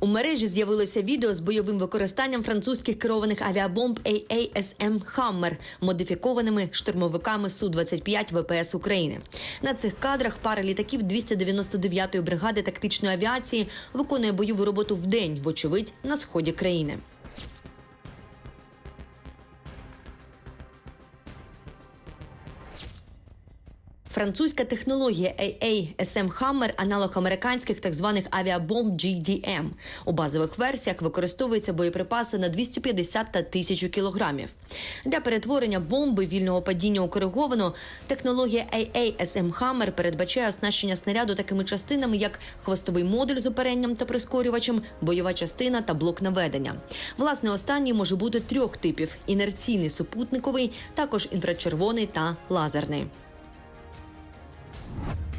У мережі з'явилося відео з бойовим використанням французьких керованих авіабомб AASM Hammer, модифікованими штурмовиками Су-25 ВПС України. На цих кадрах пара літаків 299-ї бригади тактичної авіації виконує бойову роботу в день, вочевидь, на сході країни. Французька технологія AASM Hammer – аналог американських так званих авіабомб GDM. У базових версіях використовуються боєприпаси на 250 та 1000 кілограмів. Для перетворення бомби вільного падіння у кориговану технологія AASM Hammer передбачає оснащення снаряду такими частинами, як хвостовий модуль з оперенням та прискорювачем, бойова частина та блок наведення. Власне, останній може бути трьох типів: інерційний супутниковий, також інфрачервоний та лазерний.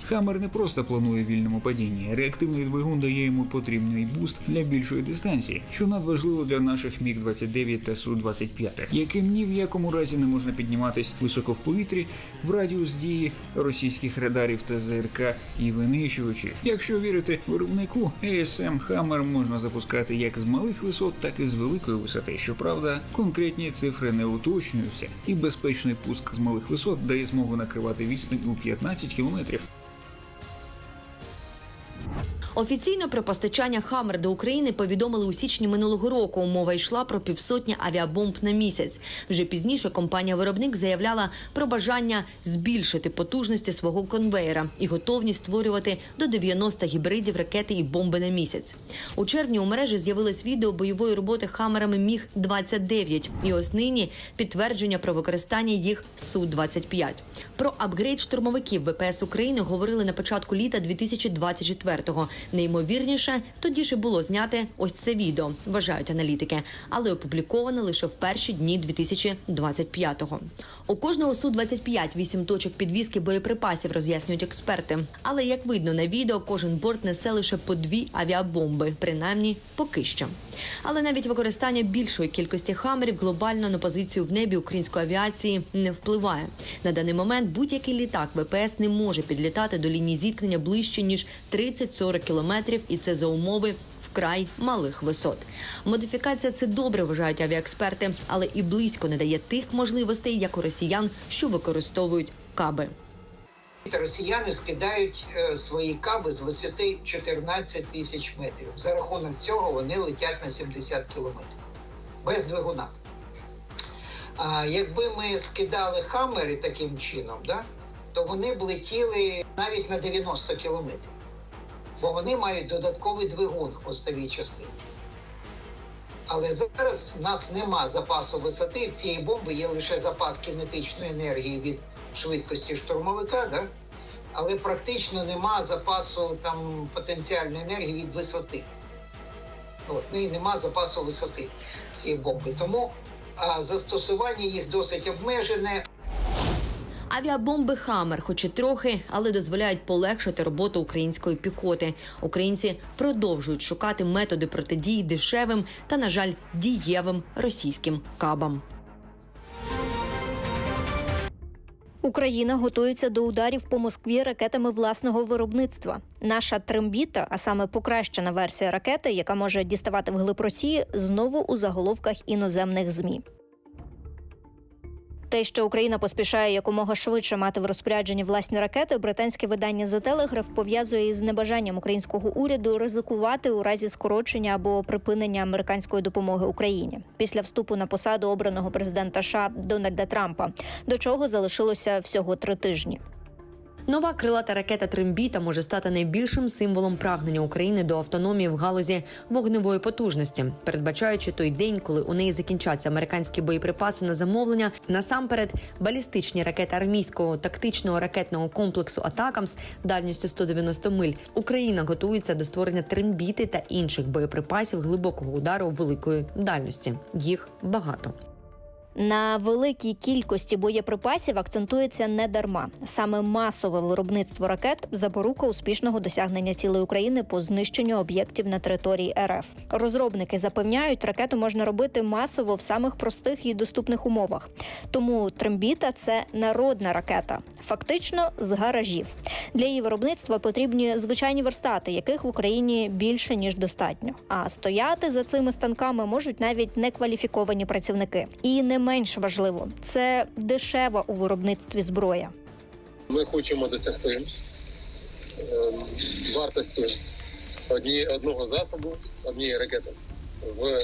Хаммер не просто планує вільному падінні. Реактивний двигун дає йому потрібний буст для більшої дистанції, що надважливо для наших міг 29 та су 25 яким ні в якому разі не можна підніматись високо в повітрі в радіус дії російських радарів та ЗРК і винищувачів. Якщо вірити виробнику, ASM Hammer можна запускати як з малих висот, так і з великої висоти. Щоправда, конкретні цифри не уточнюються, і безпечний пуск з малих висот дає змогу накривати відстань у 15 кілометрів. Офіційно про постачання Хаммер до України повідомили у січні минулого року. Мова йшла про півсотні авіабомб на місяць. Вже пізніше компанія-виробник заявляла про бажання збільшити потужності свого конвейера і готовність створювати до 90 гібридів ракети і бомби на місяць. У червні у мережі з'явилось відео бойової роботи хамерами Міг 29 і ось нині підтвердження про використання їх су 25 Про апгрейд штурмовиків ВПС України говорили на початку літа 2024-го. Неймовірніше, тоді ж було зняте ось це відео, вважають аналітики, але опубліковане лише в перші дні 2025-го. У кожного су 25 вісім точок підвізки боєприпасів, роз'яснюють експерти. Але як видно на відео, кожен борт несе лише по дві авіабомби, принаймні поки що. Але навіть використання більшої кількості хамерів глобально на позицію в небі української авіації не впливає. На даний момент будь-який літак ВПС не може підлітати до лінії зіткнення ближче ніж 30-40 кілометрів, і це за умови вкрай малих висот. Модифікація це добре вважають авіаексперти, але і близько не дає тих можливостей, як у росіян, що використовують каби. Росіяни скидають е, свої каби з висоти 14 тисяч метрів. За рахунок цього вони летять на 70 кілометрів без двигуна. А якби ми скидали хамери таким чином, да, то вони б летіли навіть на 90 кілометрів, бо вони мають додатковий двигун в хвостовій частині. Але зараз в нас нема запасу висоти. В цієї бомби є лише запас кінетичної енергії від швидкості штурмовика, да? але практично нема запасу там потенціальної енергії від висоти. От, в неї нема запасу висоти цієї бомби. Тому а, застосування їх досить обмежене. Авіабомби Хамер, хоч і трохи, але дозволяють полегшити роботу української піхоти. Українці продовжують шукати методи протидії дешевим та, на жаль, дієвим російським кабам. Україна готується до ударів по Москві ракетами власного виробництва. Наша трембіта, а саме покращена версія ракети, яка може діставати вглиб Росії, знову у заголовках іноземних змі. Те, що Україна поспішає якомога швидше мати в розпорядженні власні ракети, британське видання The телеграф пов'язує із небажанням українського уряду ризикувати у разі скорочення або припинення американської допомоги Україні після вступу на посаду обраного президента США Дональда Трампа, до чого залишилося всього три тижні. Нова крилата ракета Трембіта може стати найбільшим символом прагнення України до автономії в галузі вогневої потужності, передбачаючи той день, коли у неї закінчаться американські боєприпаси на замовлення. Насамперед, балістичні ракети армійського тактичного ракетного комплексу Атакамс дальністю 190 миль. Україна готується до створення трембіти та інших боєприпасів глибокого удару великої дальності. Їх багато. На великій кількості боєприпасів акцентується не дарма. Саме масове виробництво ракет запорука успішного досягнення цілої України по знищенню об'єктів на території РФ. Розробники запевняють, ракету можна робити масово в самих простих і доступних умовах. Тому трембіта це народна ракета, фактично з гаражів. Для її виробництва потрібні звичайні верстати, яких в Україні більше ніж достатньо. А стояти за цими станками можуть навіть некваліфіковані працівники. І не менш важливо, це дешева у виробництві зброя. Ми хочемо досягти ем, вартості одні, одного засобу, однієї ракети в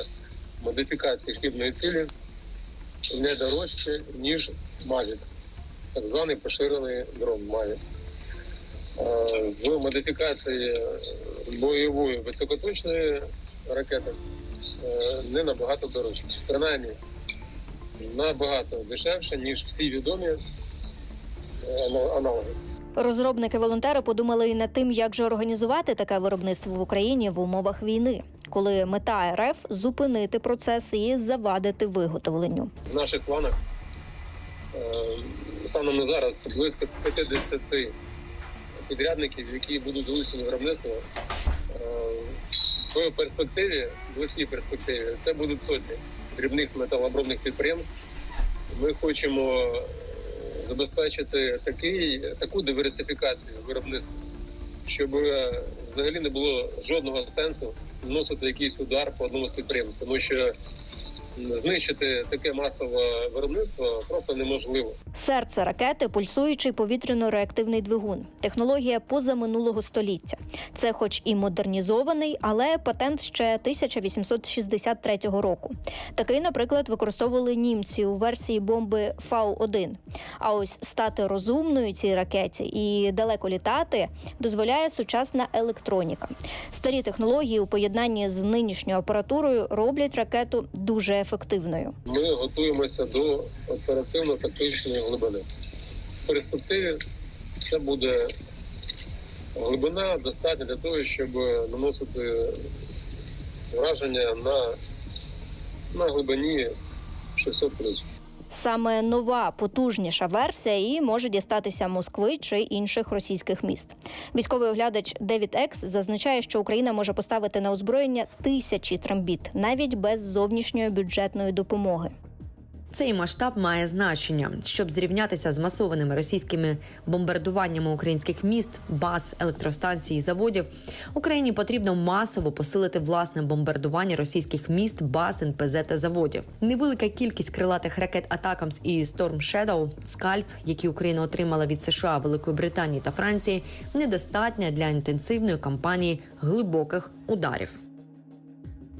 модифікації хлібної цілі не дорожче, ніж Мавік, так званий поширений дрон Мавік. Е, В модифікації бойової високоточної ракети е, не набагато дорожче. Принаймні набагато дешевше, ніж всі відомі е, аналоги. Розробники-волонтери подумали і над тим, як же організувати таке виробництво в Україні в умовах війни, коли мета РФ зупинити процес і завадити виготовленню. В наших планах е, станом на зараз близько 50 підрядників, які будуть залучені в виробництво. Е, В перспективі, в близькій перспективі, це будуть сотні дрібних металообробних підприємств. Ми хочемо е, забезпечити такий, таку диверсифікацію виробництва, щоб е, взагалі не було жодного сенсу вносити якийсь удар по одному з підприємств, тому що знищити таке масове виробництво просто неможливо. Серце ракети пульсуючий повітряно-реактивний двигун, технологія позаминулого століття. Це, хоч і модернізований, але патент ще 1863 року. Такий, наприклад, використовували німці у версії бомби Фау-1. А ось стати розумною цій ракеті і далеко літати дозволяє сучасна електроніка. Старі технології у поєднанні з нинішньою апаратурою роблять ракету дуже ефективною. Ми готуємося до оперативно-тактичної глибини. В перспективі це буде глибина достатня для того, щоб наносити враження на, на глибині 600 плюс. Саме нова потужніша версія і може дістатися Москви чи інших російських міст. Військовий оглядач Девід Екс зазначає, що Україна може поставити на озброєння тисячі трамбіт навіть без зовнішньої бюджетної допомоги. Цей масштаб має значення, щоб зрівнятися з масованими російськими бомбардуваннями українських міст, баз, електростанцій і заводів. Україні потрібно масово посилити власне бомбардування російських міст, баз, НПЗ та заводів. Невелика кількість крилатих ракет Атакамс і Storm Shadow, скальп, які Україна отримала від США, Великої Британії та Франції, недостатня для інтенсивної кампанії глибоких ударів.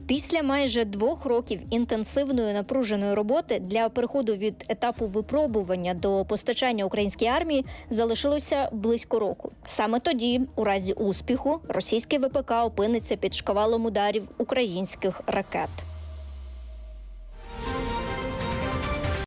Після майже двох років інтенсивної напруженої роботи для переходу від етапу випробування до постачання українській армії залишилося близько року. Саме тоді, у разі успіху, російський ВПК опиниться під шквалом ударів українських ракет.